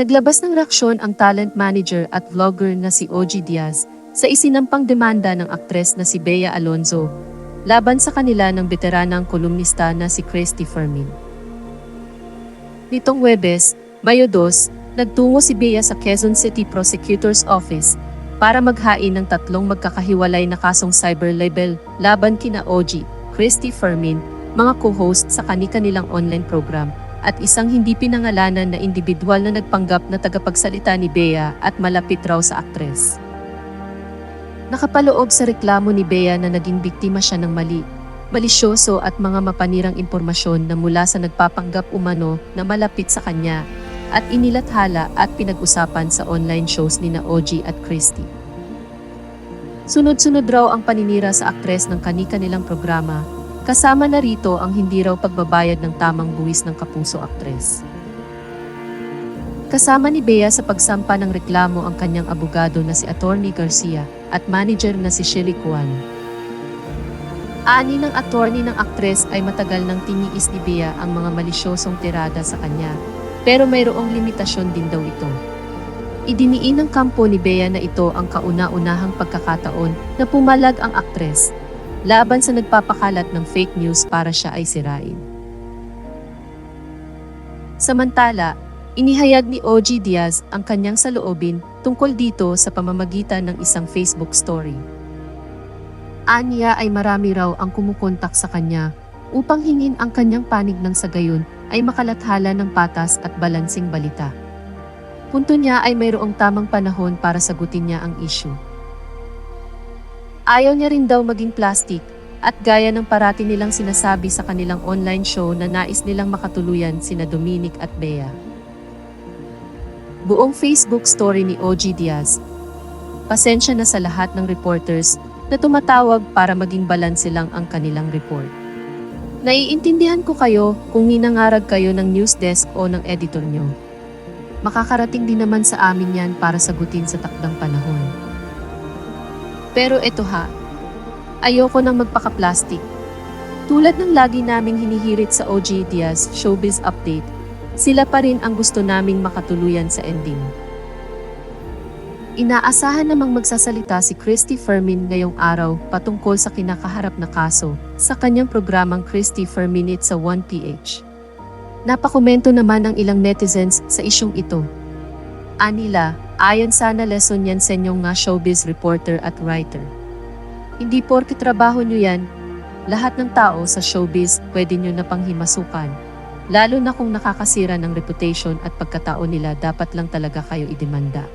Naglabas ng reaksyon ang talent manager at vlogger na si OG Diaz sa isinampang demanda ng aktres na si Bea Alonzo laban sa kanila ng veteranang kolumnista na si Christy Fermin. Nitong Webes, Mayo 2, nagtungo si Bea sa Quezon City Prosecutor's Office para maghain ng tatlong magkakahiwalay na kasong cyber libel laban kina OG, Christy Fermin, mga co-host sa kani-kanilang online program, at isang hindi pinangalanan na individual na nagpanggap na tagapagsalita ni Bea at malapit raw sa aktres. Nakapaloob sa reklamo ni Bea na naging biktima siya ng mali, malisyoso at mga mapanirang impormasyon na mula sa nagpapanggap umano na malapit sa kanya at inilathala at pinag-usapan sa online shows ni na OG at Christy. Sunod-sunod raw ang paninira sa aktres ng kani-kanilang programa, kasama na rito ang hindi raw pagbabayad ng tamang buwis ng kapuso aktres. Kasama ni Bea sa pagsampa ng reklamo ang kanyang abogado na si Attorney Garcia at manager na si Shelly Kwan. Ani ng attorney ng aktres ay matagal nang tiniis ni Bea ang mga malisyosong tirada sa kanya, pero mayroong limitasyon din daw ito. Idiniin ng kampo ni Bea na ito ang kauna-unahang pagkakataon na pumalag ang aktres laban sa nagpapakalat ng fake news para siya ay sirain. Samantala, inihayag ni OG Diaz ang kanyang saloobin tungkol dito sa pamamagitan ng isang Facebook story. Anya ay marami raw ang kumukontak sa kanya upang hingin ang kanyang panig ng sa gayon ay makalathala ng patas at balansing balita. Punto niya ay mayroong tamang panahon para sagutin niya ang issue. Ayaw niya rin daw maging plastic at gaya ng parati nilang sinasabi sa kanilang online show na nais nilang makatuluyan sina Dominic at Bea. Buong Facebook story ni OG Diaz. Pasensya na sa lahat ng reporters na tumatawag para maging balanse lang ang kanilang report. Naiintindihan ko kayo kung ninangarag kayo ng news desk o ng editor nyo. Makakarating din naman sa amin yan para sagutin sa takdang panahon. Pero eto ha, ayoko nang magpaka-plastic. Tulad ng lagi naming hinihirit sa OG Diaz Showbiz Update, sila pa rin ang gusto naming makatuluyan sa ending. Inaasahan namang magsasalita si Christy Fermin ngayong araw patungkol sa kinakaharap na kaso sa kanyang programang Christy Ferminute sa 1PH. Napakomento naman ang ilang netizens sa isyong ito. Anila, ayon sana lesson yan sa inyong nga showbiz reporter at writer. Hindi porke trabaho nyo yan, lahat ng tao sa showbiz pwede nyo na panghimasukan. Lalo na kung nakakasira ng reputation at pagkatao nila dapat lang talaga kayo idemanda.